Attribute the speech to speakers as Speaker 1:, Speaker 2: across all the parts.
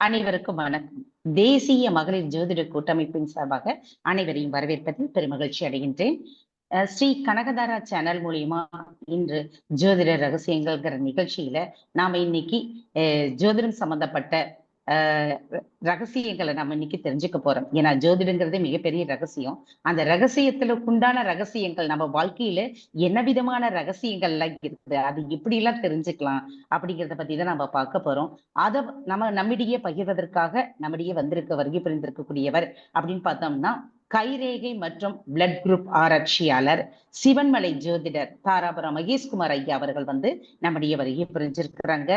Speaker 1: அனைவருக்கும் வணக்கம். தேசிய மகளிர் ஜோதிட கூட்டமைப்பின் சார்பாக அனைவரையும் வரவேற்பதில் பெருமகிழ்ச்சி அடைகின்றேன். ஸ்ரீ கனகதாரா சேனல் மூலியமா இன்று ஜோதிட ரகசியங்கள்ங்கிற நிகழ்ச்சியில நாம இன்னைக்கு ஜோதிடம் சம்பந்தப்பட்ட ரகசியங்களை நம்ம இன்னைக்கு தெரிஞ்சுக்க போறோம். ஏன்னா ஜோதிடங்கிறது மிகப்பெரிய ரகசியம். அந்த ரகசியத்துல உண்டான ரகசியங்கள் நம்ம வாழ்க்கையில என்ன விதமான ரகசியங்கள் எல்லாம் இருக்குது? அது எப்படி எல்லாம் தெரிஞ்சுக்கலாம்? அப்படிங்கிறத பத்தி தான் நம்ம பார்க்க போறோம். அதை நம்ம நம்மிடையே பகிர்வதற்காக நம்மிடையே வந்திருக்க வருகை புரிந்திருக்கக்கூடியவர் அப்படின்னு பார்த்தோம்னா கைரேகை மற்றும் பிளட் குரூப் ஆராய்ச்சியாளர் சிவன்மலை ஜோதிடர் தாராபுரம் மகேஷ்குமார் ஐயா அவர்கள் வந்து நம்முடைய வருகை புரிஞ்சிருக்கிறாங்க.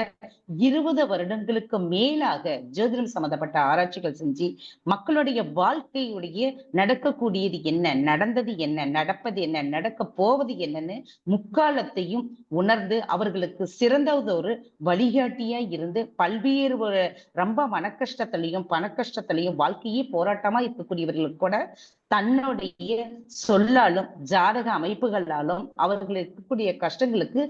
Speaker 1: இருபது வருடங்களுக்கு மேலாக ஜோதிடம் சம்பந்தப்பட்ட ஆராய்ச்சிகள் செஞ்சு மக்களுடைய வாழ்க்கையுடைய நடக்கக்கூடியது என்ன நடந்தது என்ன நடப்பது என்ன நடக்க போவது என்னன்னு முக்காலத்தையும் உணர்ந்து அவர்களுக்கு சிறந்த ஒரு வழிகாட்டியா இருந்து பல்வேறு ஒரு ரொம்ப மன கஷ்டத்திலையும் பண கஷ்டத்திலையும் வாழ்க்கையே போராட்டமா இருக்கக்கூடியவர்களுக்கு கூட தன்னுடைய சொல்லாலும் ஜாதக அமைப்புகளாலும் அவர்கள் இருக்கக்கூடிய கஷ்டங்களுக்கு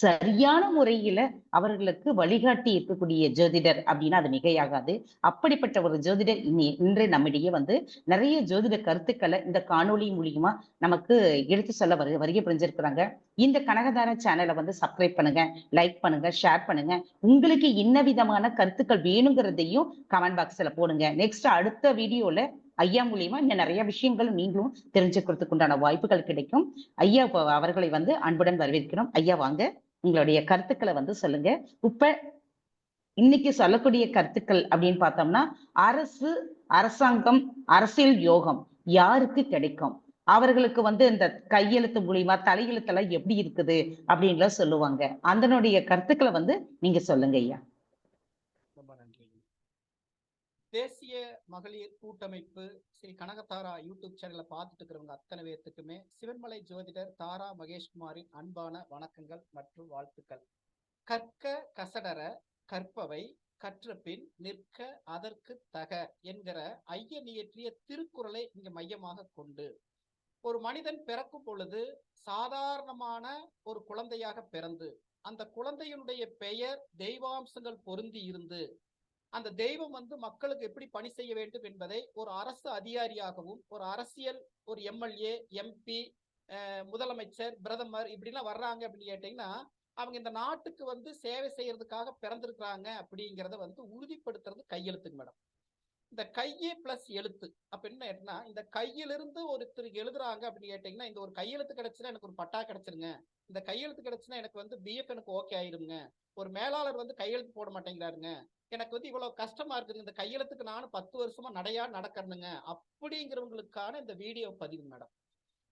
Speaker 1: சரியான முறையில அவர்களுக்கு வழிகாட்டி இருக்கக்கூடிய ஜோதிடர் அப்படின்னா அது மிகையாகாது. அப்படிப்பட்ட ஒரு ஜோதிடர் இன்னி இன்று நம்மிடையே வந்து நிறைய ஜோதிட கருத்துக்களை இந்த காணொலி மூலியமா நமக்கு எடுத்து சொல்ல வருக வருகை புரிஞ்சிருக்கிறாங்க. இந்த கனகதார சேனலை வந்து சப்ஸ்கிரைப் பண்ணுங்க லைக் பண்ணுங்க ஷேர் பண்ணுங்க. உங்களுக்கு என்ன விதமான கருத்துக்கள் வேணுங்கிறதையும் கமெண்ட் பாக்ஸ்ல போடுங்க. நெக்ஸ்ட் அடுத்த வீடியோல ஐயா மூலியமா இன்னும் நிறைய விஷயங்கள் நீங்களும் தெரிஞ்சுக்கிறதுக்கு உண்டான வாய்ப்புகள் கிடைக்கும். ஐயா அவர்களை வந்து அன்புடன் வரவேற்கிறோம். ஐயா வாங்க உங்களுடைய கருத்துக்களை வந்து சொல்லுங்க. இப்ப இன்னைக்கு சொல்லக்கூடிய கருத்துக்கள் அப்படின்னு பார்த்தோம்னா அரசு அரசாங்கம் அரசியல் யோகம் யாருக்கு கிடைக்கும்? அவர்களுக்கு வந்து இந்த கையெழுத்து மூலியமா தலையெழுத்தெல்லாம் எப்படி இருக்குது அப்படின்லாம் சொல்லுவாங்க. அதனுடைய கருத்துக்களை வந்து நீங்க சொல்லுங்க ஐயா
Speaker 2: ரொம்ப நன்றி தேசிய மகளிர் கூட்டமைப்பு ஸ்ரீ கனகதாரா யூடியூப் சேனலை பார்த்துட்டு இருக்கிறவங்க அத்தனை பேர்த்துக்குமே சிவன்மலை ஜோதிடர் தாரா மகேஷ்குமாரின் அன்பான வணக்கங்கள் மற்றும் வாழ்த்துக்கள். கற்க கசடர கற்பவை கற்ற பின் நிற்க அதற்கு தக என்கிற ஐயன் இயற்றிய திருக்குறளை இங்க மையமாக கொண்டு ஒரு மனிதன் பிறக்கும் பொழுது சாதாரணமான ஒரு குழந்தையாக பிறந்து அந்த குழந்தையினுடைய பெயர் தெய்வாம்சங்கள் பொருந்தி இருந்து அந்த தெய்வம் வந்து மக்களுக்கு எப்படி பணி செய்ய வேண்டும் என்பதை ஒரு அரசு அதிகாரியாகவும் ஒரு அரசியல் ஒரு எம்எல்ஏ எம்பி முதலமைச்சர் பிரதமர் இப்படிலாம் வர்றாங்க அப்படின்னு கேட்டீங்கன்னா அவங்க இந்த நாட்டுக்கு வந்து சேவை செய்யறதுக்காக பிறந்திருக்கிறாங்க அப்படிங்கிறத வந்து உறுதிப்படுத்துறது கையெழுத்துக்கு மேடம். இந்த கையே பிளஸ் எழுத்து. அப்ப என்ன இந்த கையிலிருந்து ஒருத்தருக்கு எழுதுறாங்க அப்படின்னு கேட்டீங்கன்னா இந்த ஒரு கையெழுத்து கிடைச்சுன்னா எனக்கு ஒரு பட்டா கிடைச்சிருங்க. இந்த கையெழுத்து கிடைச்சுன்னா எனக்கு வந்து பிஎஃப் எனக்கு ஓகே ஆயிருங்க. ஒரு மேலாளர் வந்து கையெழுத்து போட மாட்டேங்கிறாருங்க. எனக்கு வந்து இவ்வளவு கஷ்டமா இருக்குது. இந்த கையெழுத்துக்கு நானும் பத்து வருஷமா நடையா நடக்கணுங்க. அப்படிங்கிறவங்களுக்கான இந்த வீடியோ பதிவு மேடம்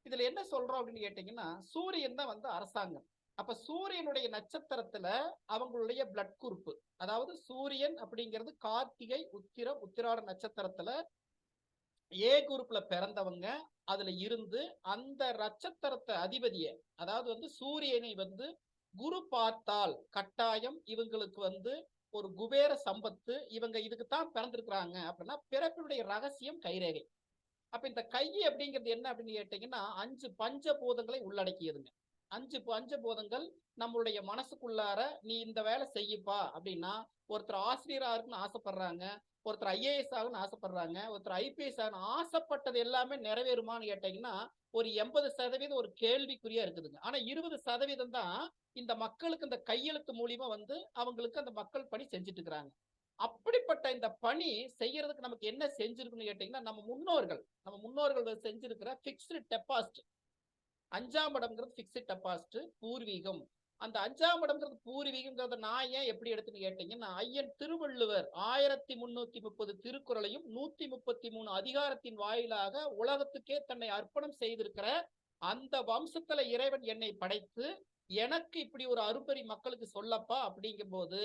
Speaker 2: இதுல என்ன சொல்றோம் அப்படின்னு கேட்டீங்கன்னா சூரியன் தான் வந்து அரசாங்கம். அப்ப சூரியனுடைய நட்சத்திரத்துல அவங்களுடைய பிளட் குரூப் அதாவது சூரியன் அப்படிங்கிறது கார்த்திகை உத்திரம் உத்திராட நட்சத்திரத்துல ஏ குரூப்ல பிறந்தவங்க. அதுல இருந்து அந்த நட்சத்திரத்தை அதிபதிய அதாவது வந்து சூரியனை வந்து குரு பார்த்தால் கட்டாயம் இவங்களுக்கு வந்து ஒரு குபேர சம்பத்து இவங்க இதுக்கு தான் பிறந்திருக்கிறாங்க அப்படின்னா பிறப்பினுடைய ரகசியம் கைரேகை. அப்ப இந்த கை அப்படிங்கிறது என்ன அப்படின்னு கேட்டீங்கன்னா அஞ்சு பஞ்சபூதங்களை உள்ளடக்கியதுங்க. அஞ்சு பஞ்சபூதங்கள் நம்மளுடைய மனசுக்குள்ளார நீ இந்த வேலை செய்யப்பா அப்படின்னா ஒருத்தர் ஆசிரியரா இருக்குன்னு ஆசைப்படுறாங்க ஒருத்தர் ஐஏஎஸ் ஆகுன்னு ஆசைப்படுறாங்க ஒருத்தர் ஐபிஎஸ் ஆகணும் ஆசைப்பட்டது எல்லாமே நிறைவேறுமான்னு கேட்டீங்கன்னா ஒரு எண்பது சதவீதம் ஒரு கேள்விக்குறியா இருக்குதுங்க. ஆனா இருபது சதவீதம் தான் இந்த மக்களுக்கு இந்த கையெழுத்து மூலியமா வந்து அவங்களுக்கு அந்த மக்கள் பணி செஞ்சுட்டு இருக்கிறாங்க அப்படிப்பட்ட இந்த பணி செய்யறதுக்கு நமக்கு என்ன செஞ்சிருக்குன்னு கேட்டீங்கன்னா நம்ம முன்னோர்கள் நம்ம முன்னோர்கள் செஞ்சிருக்கிற பிக்ஸ்டு டெபாசிட் அஞ்சாம் இடம்ங்கிறது பிக்ஸ்டு டெபாசிட் பூர்வீகம். அந்த அஞ்சாம் இடம்ங்கிறது பூர்வீகம்ங்கிறத நான் ஏன் எப்படி எடுத்துன்னு கேட்டீங்கன்னா ஐயன் திருவள்ளுவர் ஆயிரத்தி முன்னூத்தி முப்பது திருக்குறளையும் நூத்தி முப்பத்தி மூணு அதிகாரத்தின் வாயிலாக உலகத்துக்கே தன்னை அர்ப்பணம் செய்திருக்கிற அந்த வம்சத்துல இறைவன் என்னை படைத்து எனக்கு இப்படி ஒரு அருப்பறி மக்களுக்கு சொல்லப்பா அப்படிங்கும் போது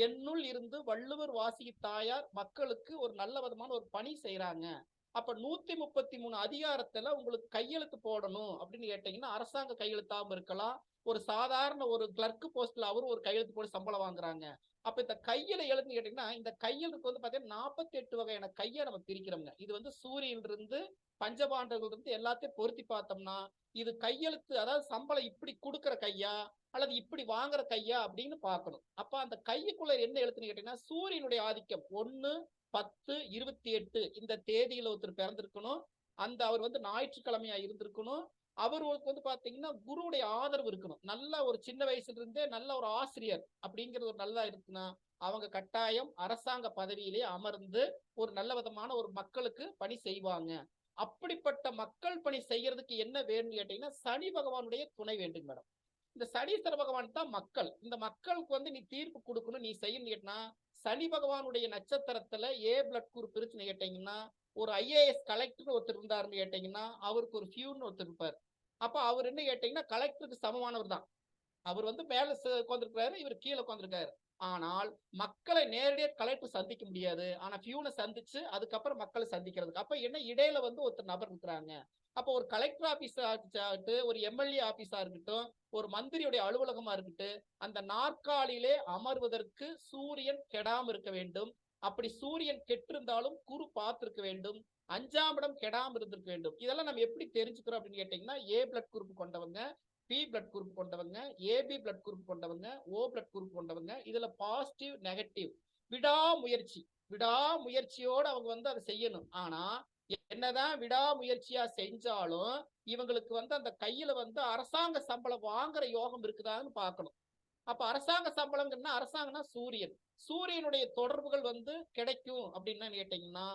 Speaker 2: என்னுள் இருந்து வள்ளுவர் வாசி தாயார் மக்களுக்கு ஒரு நல்ல விதமான ஒரு பணி செய்யறாங்க அப்ப நூத்தி முப்பத்தி மூணு அதிகாரத்துல உங்களுக்கு கையெழுத்து போடணும் அப்படின்னு கேட்டீங்கன்னா அரசாங்க கையெழுத்தாம இருக்கலாம். ஒரு சாதாரண ஒரு கிளர்க்கு போஸ்ட்ல அவரும் ஒரு கையெழுத்து போட்டு சம்பளம் வாங்குறாங்க. அப்ப இந்த கையில எழுதுன்னு கேட்டீங்கன்னா இந்த கையெழுத்து வந்து பாத்தீங்கன்னா நாற்பத்தி எட்டு வகையான கையை நம்ம பிரிக்கிறோங்க இது வந்து சூரியன் இருந்து பஞ்சபாண்டவர்கள் இருந்து எல்லாத்தையும் பொருத்தி பார்த்தோம்னா இது கையெழுத்து அதாவது சம்பளம் இப்படி கொடுக்குற கையா அல்லது இப்படி வாங்குற கையா அப்படின்னு பார்க்கணும். அப்ப அந்த கையுக்குள்ள என்ன எழுத்துன்னு கேட்டீங்கன்னா சூரியனுடைய ஆதிக்கம் ஒன்னு பத்து இருபத்தி எட்டு இந்த தேதியில ஒருத்தர் பிறந்திருக்கணும். அந்த அவர் வந்து ஞாயிற்றுக்கிழமையா இருந்திருக்கணும். அவருக்கு வந்து பாத்தீங்கன்னா குருவுடைய ஆதரவு இருக்கணும். நல்ல ஒரு சின்ன வயசுல இருந்தே நல்ல ஒரு ஆசிரியர் அப்படிங்கிறது ஒரு நல்லா இருக்குன்னா அவங்க கட்டாயம் அரசாங்க பதவியிலே அமர்ந்து ஒரு நல்ல விதமான ஒரு மக்களுக்கு பணி செய்வாங்க. அப்படிப்பட்ட மக்கள் பணி செய்யறதுக்கு என்ன வேணும்னு கேட்டீங்கன்னா சனி பகவானுடைய துணை வேண்டும் மேடம். இந்த சனீஸ்வர பகவான் தான் மக்கள். இந்த மக்களுக்கு வந்து நீ தீர்ப்பு கொடுக்கணும் நீ செய்யணும் கேட்டா சனி பகவானுடைய நட்சத்திரத்துல ஏ பிளட் குரூப் இருக்குன்னு கேட்டீங்கன்னா ஒரு ஐஏஎஸ் கலெக்டர் ஒருத்தர் இருந்தாருன்னு கேட்டீங்கன்னா அவருக்கு ஒரு ஃபியூன்னு ஒருத்தர் இருப்பார். அப்ப அவர் என்ன கேட்டீங்கன்னா கலெக்டருக்கு சமமானவர் தான். அவர் வந்து மேல உட்காந்துருக்கிறாரு இவர் கீழே உட்காந்துருக்காரு ஆனால் மக்களை நேரடியாக கலெக்டர் சந்திக்க முடியாது. ஆனா பியூனை சந்திச்சு அதுக்கப்புறம் மக்களை சந்திக்கிறதுக்கு. அப்ப என்ன இடையில வந்து ஒருத்தர் நபர் இருக்கிறாங்க. அப்போ ஒரு கலெக்டர் ஆபீஸ் ஆகட்டும் ஒரு எம்எல்ஏ ஆபீஸா இருக்கட்டும் ஒரு மந்திரியுடைய அலுவலகமா இருக்கட்டும் அந்த நாற்காலியிலே அமர்வதற்கு சூரியன் கெடாம இருக்க வேண்டும். அப்படி சூரியன் கெட்டிருந்தாலும் குரு பார்த்திருக்க வேண்டும். அஞ்சாம் இடம் கெடாம இருந்திருக்க வேண்டும். இதெல்லாம் நம்ம எப்படி தெரிஞ்சுக்கிறோம் அப்படின்னு கேட்டீங்கன்னா ஏ பிளட் குரூப் கொண்டவங்க பி பிளட் குரூப் கொண்டவங்க ஏபி பிளட் குரூப் கொண்டவங்க ஓ பிளட் குரூப் கொண்டவங்க இதுல பாசிட்டிவ் நெகட்டிவ் விடாமுயற்சி விடாமுயற்சியோடு அவங்க வந்து அதை செய்யணும். ஆனா என்னதான் விடாமுயற்சியா செஞ்சாலும் இவங்களுக்கு வந்து அந்த கையில வந்து அரசாங்க சம்பளம் வாங்குற யோகம் இருக்குதான்னு பார்க்கணும். அப்ப அரசாங்க சம்பளம்னா அரசாங்கம்னா சூரியன். சூரியனுடைய தொடர்புகள் வந்து கிடைக்கும் அப்படின்னு கேட்டீங்கன்னா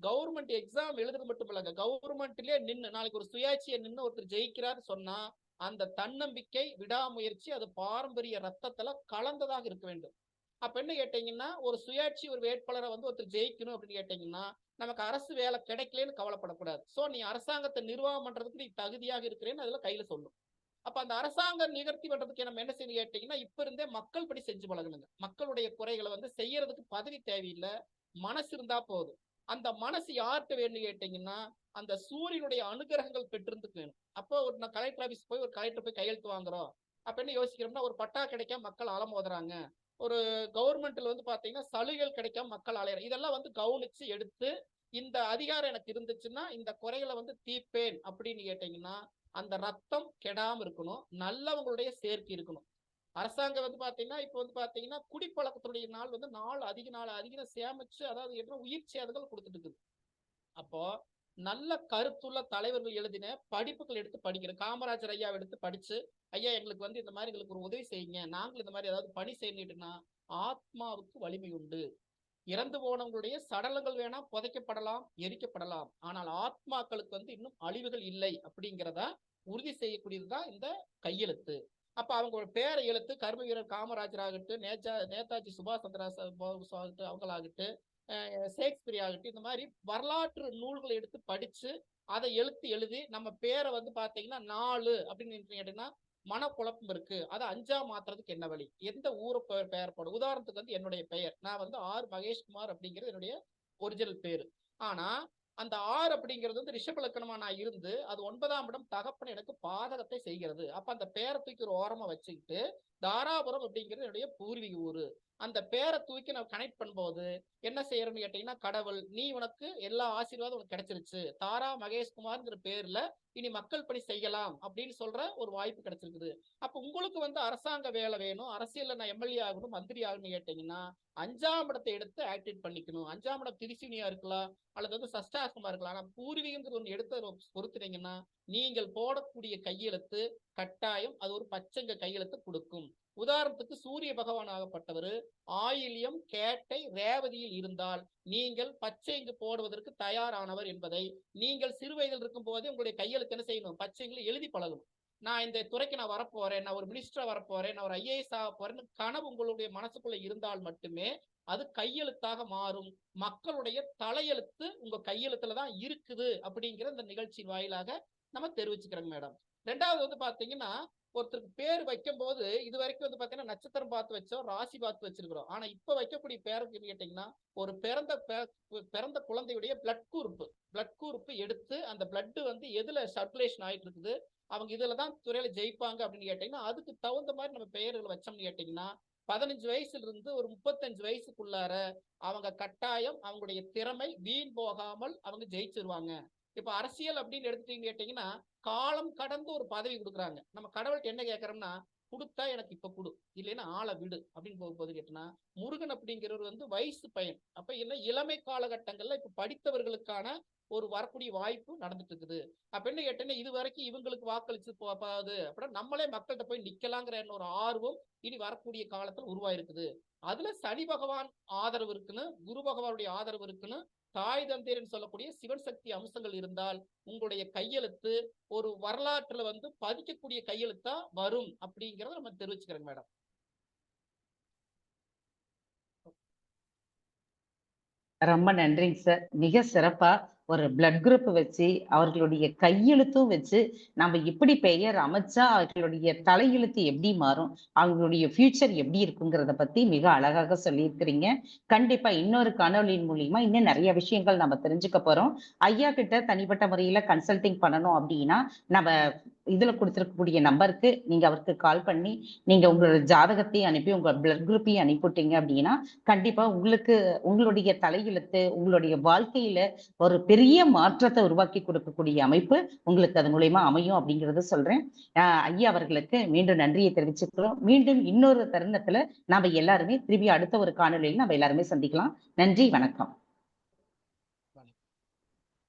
Speaker 2: கவர்மெண்ட் எக்ஸாம் எழுதுறது மட்டும் இல்லைங்க. கவர்மெண்ட்லயே நின்று நாளைக்கு ஒரு சுயாட்சியை நின்று ஒருத்தர் ஜெயிக்கிறார் சொன்னா அந்த தன்னம்பிக்கை விடாமுயற்சி அது பாரம்பரிய ரத்தத்துல கலந்ததாக இருக்க வேண்டும். அப்ப என்ன கேட்டீங்கன்னா ஒரு சுயாட்சி ஒரு வேட்பாளரை வந்து ஒருத்தர் ஜெயிக்கணும் அப்படின்னு கேட்டீங்கன்னா நமக்கு அரசு வேலை கிடைக்கலன்னு கவலைப்படக்கூடாது. சோ நீ அரசாங்கத்தை நிர்வாகம் பண்றதுக்கு நீ தகுதியாக இருக்கிறேன்னு அதுல கையில சொல்லும். அப்ப அந்த அரசாங்கம் நிகழ்த்தி பண்றதுக்கு நம்ம என்ன செய்யணும் கேட்டீங்கன்னா இப்ப இருந்தே மக்கள் படி செஞ்சு பழகணுங்க. மக்களுடைய குறைகளை வந்து செய்யறதுக்கு பதவி தேவையில்லை. மனசு இருந்தா போதும். அந்த மனசு யார்கிட்ட வேணும்னு கேட்டீங்கன்னா அந்த சூரியனுடைய அனுகிரகங்கள் பெற்றிருந்துக்கு வேணும். அப்போ ஒரு நான் கலெக்டர் ஆபீஸ் போய் ஒரு கலெக்டர் போய் கையெழுத்து வாங்குறோம். அப்போ என்ன யோசிக்கிறோம்னா ஒரு பட்டா கிடைக்காம மக்கள் அலமோதுறாங்க ஒரு கவர்மெண்ட்ல வந்து பாத்தீங்கன்னா சலுகைகள் கிடைக்காம மக்கள் அலையிற இதெல்லாம் வந்து கவனிச்சு எடுத்து இந்த அதிகாரம் எனக்கு இருந்துச்சுன்னா இந்த குறைகளை வந்து தீப்பேன் அப்படின்னு கேட்டீங்கன்னா அந்த ரத்தம் கெடாம இருக்கணும். நல்லவங்களுடைய சேர்க்கை இருக்கணும். அரசாங்கம் வந்து பாத்தீங்கன்னா இப்ப வந்து பாத்தீங்கன்னா குடிப்பழக்கத்துடைய நாள் வந்து நாள் அதிக நாள் அதிக சேமிச்சு அதாவது என்ன உயிர் சேதங்கள் கொடுத்துட்டு இருக்குது. அப்போ நல்ல கருத்துள்ள தலைவர்கள் எழுதின படிப்புகள் எடுத்து படிக்கிறேன் காமராஜர் ஐயாவை எடுத்து படிச்சு ஐயா எங்களுக்கு வந்து இந்த மாதிரி எங்களுக்கு ஒரு உதவி செய்யுங்க. நாங்களும் இந்த மாதிரி ஏதாவது பணி செய்யணும்னா ஆத்மாவுக்கு வலிமை உண்டு. இறந்து போனவங்களுடைய சடலங்கள் வேணா புதைக்கப்படலாம் எரிக்கப்படலாம். ஆனால் ஆத்மாக்களுக்கு வந்து இன்னும் அழிவுகள் இல்லை அப்படிங்கிறத உறுதி செய்யக்கூடியதுதான் இந்த கையெழுத்து. அப்ப அவங்க ஒரு பேரை எழுத்து கர்ம வீரர் காமராஜர் ஆகட்டும் நேச்சா நேதாஜி சுபாஷ் சந்திர போஸ் ஆகட்டும் அவங்களாகட்டும் ஷேக்ஸ்பியர் ஆகட்டும் இந்த மாதிரி வரலாற்று நூல்களை எடுத்து படிச்சு அதை எழுத்து எழுதி நம்ம பேரை வந்து பாத்தீங்கன்னா நாலு அப்படின்னு கேட்டீங்கன்னா மனக்குழப்பம் இருக்கு. அதை அஞ்சா மாத்துறதுக்கு என்ன வழி? எந்த ஊரை பெயர் பெயர்ப்படும் உதாரணத்துக்கு வந்து என்னுடைய பெயர். நான் வந்து ஆர் மகேஷ்குமார் அப்படிங்கிறது என்னுடைய ஒரிஜினல் பேரு. ஆனா அந்த ஆறு அப்படிங்கிறது வந்து ரிஷப லக்கணமா நான் இருந்து அது ஒன்பதாம் இடம் தகப்பன் எனக்கு பாதகத்தை செய்கிறது. அப்ப அந்த பேரை தூக்கி ஒரு ஓரமா வச்சுக்கிட்டு தாராபுரம் அப்படிங்கிறது என்னுடைய பூர்வீக ஊர். அந்த பேரை தூக்கி நான் கனெக்ட் பண்ணும்போது என்ன செய்யறோம்னு கேட்டீங்கன்னா கடவுள் நீ உனக்கு எல்லா ஆசீர்வாதம் உனக்கு கிடைச்சிருச்சு. தாரா மகேஷ்குமார்ங்கிற பேர்ல இனி மக்கள் பணி செய்யலாம் அப்படின்னு சொல்ற ஒரு வாய்ப்பு கிடைச்சிருக்குது. அப்ப உங்களுக்கு வந்து அரசாங்க வேலை வேணும். அரசியல்ல நான் எம்எல்ஏ ஆகணும் மந்திரி ஆகணும்னு கேட்டீங்கன்னா அஞ்சாம் இடத்தை எடுத்து ஆக்டிவேட் பண்ணிக்கணும். அஞ்சாம் இடம் திருச்சினியா இருக்கலாம் அல்லது வந்து சஷ்டாசமா இருக்கலாம். ஆனா பூர்வீகங்கிறது ஒன்று எடுத்து பொறுத்துனீங்கன்னா நீங்கள் போடக்கூடிய கையெழுத்து கட்டாயம் அது ஒரு பச்சைங்க கையெழுத்து கொடுக்கும். உதாரணத்துக்கு சூரிய பகவான் ஆகப்பட்டவர் ஆயில்யம் கேட்டை ரேவதியில் இருந்தால் நீங்கள் பச்சைங்கு போடுவதற்கு தயாரானவர் என்பதை நீங்கள் சிறு வயதில் இருக்கும் போதே உங்களுடைய கையெழுத்து என்ன செய்யணும்? பச்சைங்களை எழுதி பழகணும். நான் இந்த துறைக்கு நான் வரப்போறேன் நான் ஒரு மினிஸ்டரா வரப்போறேன் நான் ஒரு ஐஏஎஸ் ஆக போறேன்னு கனவு உங்களுடைய மனசுக்குள்ள இருந்தால் மட்டுமே அது கையெழுத்தாக மாறும். மக்களுடைய தலையெழுத்து உங்க கையெழுத்துல தான் இருக்குது அப்படிங்கிற இந்த நிகழ்ச்சியின் வாயிலாக நம்ம தெரிவிச்சுக்கிறோங்க மேடம். ரெண்டாவது வந்து பாத்தீங்கன்னா ஒருத்தருக்கு பேர் வைக்கும் போது இது வரைக்கும் வந்து பாத்தீங்கன்னா நட்சத்திரம் பார்த்து வச்சோம் ராசி பார்த்து வச்சிருக்கிறோம். ஆனா இப்ப வைக்கக்கூடிய பேருக்கு கேட்டீங்கன்னா ஒரு பிறந்த பே- பிறந்த குழந்தையுடைய பிளட் கூறுப்பு. பிளட் கூறுப்பு எடுத்து அந்த பிளட் வந்து எதுல சர்க்குலேஷன் ஆயிட்டு இருக்குது அவங்க இதுல தான் துறையில ஜெயிப்பாங்க அப்படின்னு கேட்டீங்கன்னா அதுக்கு தகுந்த மாதிரி நம்ம பெயர்கள் வச்சோம்னு கேட்டீங்கன்னா பதினஞ்சு வயசுல இருந்து ஒரு முப்பத்தஞ்சு வயசுக்குள்ளார அவங்க கட்டாயம் அவங்களுடைய திறமை வீண் போகாமல் அவங்க ஜெயிச்சிருவாங்க. இப்ப அரசியல் அப்படின்னு எடுத்துட்டீங்க கேட்டீங்கன்னா காலம் கடந்து ஒரு பதவி கொடுக்குறாங்க. நம்ம கடவுள்கிட்ட என்ன கேட்கறோம்னா கொடுத்தா எனக்கு இப்ப கொடு. இல்லைன்னா ஆளை விடு. அப்படின்னு போகும்போது கேட்டோம்னா முருகன் அப்படிங்கிறவர் வந்து வயசு பையன். அப்ப என்ன இளமை காலகட்டங்கள்ல இப்ப படித்தவர்களுக்கான ஒரு வரக்கூடிய வாய்ப்பு நடந்துட்டு இருக்குது அப்ப என்ன கேட்டேன்னா இது வரைக்கும் இவங்களுக்கு வாக்களிச்சு போகாது அப்படின்னா நம்மளே மக்கள்கிட்ட போய் நிக்கலாங்கிற எண்ண ஒரு ஆர்வம் இனி வரக்கூடிய காலத்துல உருவாயிருக்குது. அதுல சனி பகவான் ஆதரவு இருக்குன்னு குரு பகவானுடைய ஆதரவு இருக்குன்னு தாய் தந்தையர்னு சொல்லக்கூடிய சிவன் சக்தி அம்சங்கள் இருந்தால் உங்களுடைய கையெழுத்து ஒரு வரலாற்றுல வந்து பதிக்கக்கூடிய கையெழுத்தா வரும் அப்படிங்கறத நம்ம தெரிவிச்சுக்கிறோங்க மேடம்.
Speaker 1: ரொம்ப நன்றிங்க சார். மிக சிறப்பா ஒரு பிளட் குரூப் வச்சு அவர்களுடைய கையெழுத்தும் வச்சு நம்ம எப்படி பெயர் அமைச்சா அவர்களுடைய தலையெழுத்து எப்படி மாறும் அவங்களுடைய ஃபியூச்சர் எப்படி இருக்குங்கிறத பத்தி மிக அழகாக சொல்லியிருக்கிறீங்க. கண்டிப்பா இன்னொரு காணொலியின் மூலியமா இன்னும் நிறைய விஷயங்கள் நம்ம தெரிஞ்சுக்க போறோம். ஐயா கிட்ட தனிப்பட்ட முறையில கன்சல்டிங் பண்ணணும் அப்படின்னா நம்ம இதுல கொடுத்துருக்கக்கூடிய நம்பருக்கு நீங்க அவருக்கு கால் பண்ணி நீங்க உங்களோட ஜாதகத்தையும் அனுப்பி உங்க பிளட் குரூப்பையும் அனுப்பிவிட்டீங்க அப்படின்னா கண்டிப்பா உங்களுக்கு உங்களுடைய தலையெழுத்து உங்களுடைய வாழ்க்கையில ஒரு பெரிய மாற்றத்தை உருவாக்கி கொடுக்கக்கூடிய அமைப்பு உங்களுக்கு அது மூலயமா அமையும் அப்படிங்கறத சொல்றேன். ஐயா அவர்களுக்கு மீண்டும் நன்றியை தெரிவிச்சுக்கிறோம். மீண்டும் இன்னொரு தருணத்துல நாம எல்லாருமே திரும்பி அடுத்த ஒரு காணொலியில் நம்ம எல்லாருமே சந்திக்கலாம். நன்றி வணக்கம்.